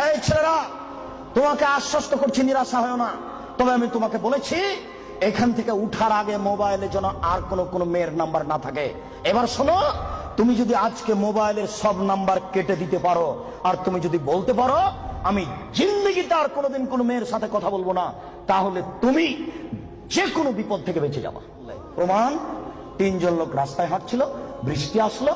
এই ছেলেরা, তোমাকে আশ্বস্ত করছি, নিরাশা হয় না। তবে আমি তোমাকে বলেছি, এখান থেকে উঠার আগে মোবাইলে যেন আর কোনো কোনো মেয়ের নাম্বার না থাকে। এবার শোনো, তুমি যদি আজকে মোবাইলের সব নাম্বার কেটে দিতে পারো, আর তুমি যদি বলতে পারো, আমি জিন্দগিতে আর কোনোদিন কোনো মেয়ের সাথে কথা বলব না, তাহলে তুমি যে কোনো বিপদ থেকে বেঁচে যাবা। প্রমাণ, তিনজন লোক রাস্তায় হাঁটছিল, বৃষ্টি আসলো,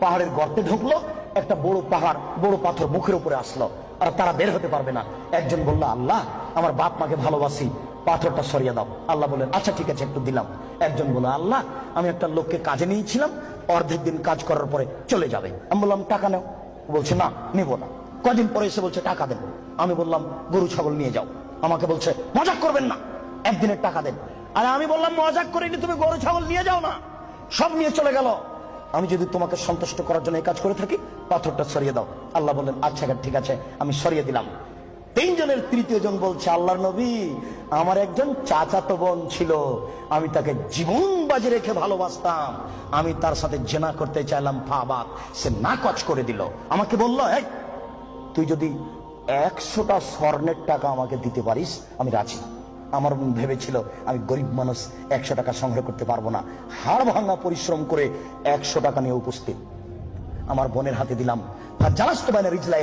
পাহাড়ের গর্তে ঢুকলো, একটা বড় পাহাড়, বড় পাথর মুখের উপরে আসলো। আর তারা বের হতে পারবে না। একজন বলল, আল্লাহ, আমার বাপ মাকে ভালোবাসি, পাথরটা সরিয়ে দাও। আল্লাহ বললেন আচ্ছা ঠিক আছে, একটু দিলাম। একজন বলল, আল্লাহ, আমি একটা লোককে কাজে নিয়েছিলাম, অর্ধেক দিন কাজ করার পরে চলে যাবে। আমি বললাম, টাকা নেও। বলছে, না, নেব না। কদিন পরে এসে বলছে, টাকা দেবো। আমি বললাম, গরু, ছাগল নিয়ে যাও। আমাকে বলছে, মজাক করবেন না, একদিনের টাকা দেন। আর আমি বললাম, মজাক করিনি, তুমি গরু, ছাগল নিয়ে যাও না। সব নিয়ে চলে গেল। আমি যদি তোমাকে সন্তুষ্ট করার জন্য এই কাজ করে থাকি পাথরটা সরিয়ে দাও। আল্লাহ বললেন আচ্ছা ঠিক আছে, আমি সরিয়ে দিলাম। তিনজনের তৃতীয় জন বলছে, আল্লাহর নবী, আমার একজন চাচাতো বোন ছিল, আমি তাকে জীবন বাজি রেখে ভালোবাসতাম। আমি তার সাথে জেনা করতে চাইলাম ফাবাদ সে না কচ করে দিল। আমাকে বলল, এই, তুই যদি একশোটা স্বর্ণের টাকা আমাকে দিতে পারিস, আমি রাজি। আমার মন ভেবেছিল, আমি গরিব মানুষ, একশো টাকা সংগ্রহ করতে পারব না। হাড় ভাঙা পরিশ্রম করে একশো টাকা নিয়ে উপস্থিত। আমার বোনের হাতে দিলাম।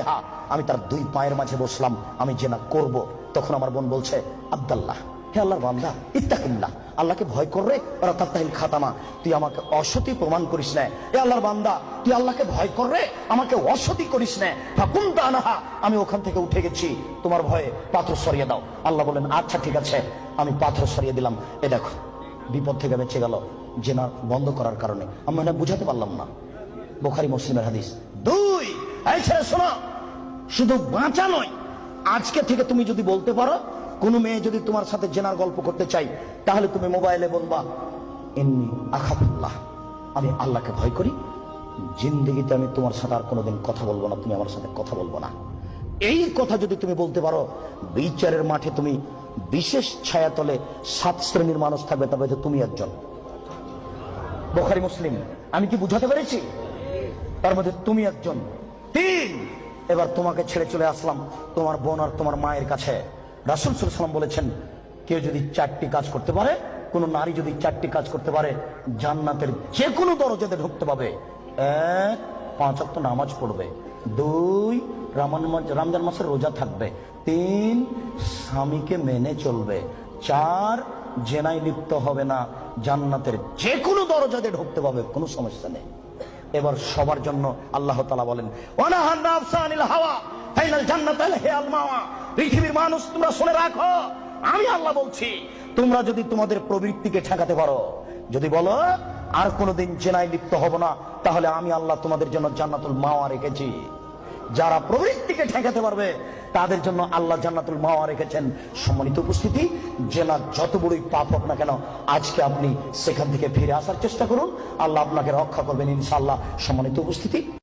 হা আমি তার দুই পায়ের মাঝে বসলাম। আমি যে না করব, তখন আমার বোন বলছে, আব্দাল্লাহ, হে আল্লাহর বান্দা, ইত্তাকিল্লাহ, আল্লাহকে ভয় কররে ওরা খাতামা। তুই আমাকে অসতি প্রমাণ করিস না। এ আল্লাহর বান্দা, তুই আল্লাহকে ভয় কররে আমাকে অসতী করিস না। ফাকুম দানাহা আমি ওখান থেকে উঠে গেছি। তোমার ভয়ে পাথর সরিয়ে দাও। আল্লাহ বলেন আচ্ছা ঠিক আছে, আমি পাথর সরিয়ে দিলাম। এ দেখো, বিপদ থেকে বেঁচে গেল। জেনা বন্ধ করার কারণে। আমি এটা বুঝাতে পারলাম না। বোখারি মুসলিমের হাদিস। দুই, এই ছেলে শোনো, শুধু বাঁচা নয়, আজকে থেকে তুমি যদি বলতে পারো, কোনো মেয়ে যদি তোমার সাথে জেনার গল্প করতে চাই, তাহলে তুমি মোবাইলে বলবা এমনি আখাফুল্লাহ, আমি আল্লাহকে ভয় করি, জিন্দগিতে আমি তোমার সাথে আর কোনোদিন কথা বলব না, তুমি আমার সাথে কথা বলব না। এই কথা যদি তুমি বলতে পারো, বিচারের মাঠে তুমি বিশেষ ছায়াতলে সাত শ্রেণির মানুষ থাকবে তবে তুমি একজন। বোখারি মুসলিম, আমি কি বুঝাতে পেরেছি? তার মধ্যে তুমি একজন। তিন! এবার তোমাকে ছেড়ে চলে আসলাম তোমার বোন আর তোমার মায়ের কাছে। রাসুল সাল্লাম বলেছেন, কেউ যদি চারটি কাজ করতে পারে, কোন নারী যদি চারটি কাজ করতে পারে, জান্নাতের যে কোনো দরজাতে ঢুকতে পাবে এক, পাঁচ অক্ট নামাজ পড়বে। দুই রমজান মাসের রোজা থাকবে। তিন, স্বামীকে মেনে চলবে। চার, জেনায় লিপ্ত হবে না, জান্নাতের যে কোনো দরজাতে ঢুকতে পাবে কোনো সমস্যা নেই। এবার সবার জন্য আল্লাহ তালা বলেন "ওয়ানাহান নাফসা আনিল হাওয়া, ফাইনাল হে পৃথিবীর মানুষ, তোমরা শুনে রাখো, আমি আল্লাহ বলছি, তোমরা যদি তোমাদের প্রবৃত্তিকে ঠেকাতে পারো, যদি বলো, আর কোনোদিন জেনায় লিপ্ত হব না, তাহলে আমি আল্লাহ তোমাদের জন্য জান্নাতুল মাওয়া রেখেছি। যারা প্রবৃত্তিকে ঠেকাতে পারবে, তাদের জন্য আল্লাহ জান্নাতুল মাওয়া রেখেছেন সম্মানিত উপস্থিতি। জেলার যত বড়ই পাপ হোক না কেন, আজকে আপনি সেখান থেকে ফিরে আসার চেষ্টা করুন। আল্লাহ আপনাকে রক্ষা করবেন ইনশাল্লাহ সম্মানিত উপস্থিতি।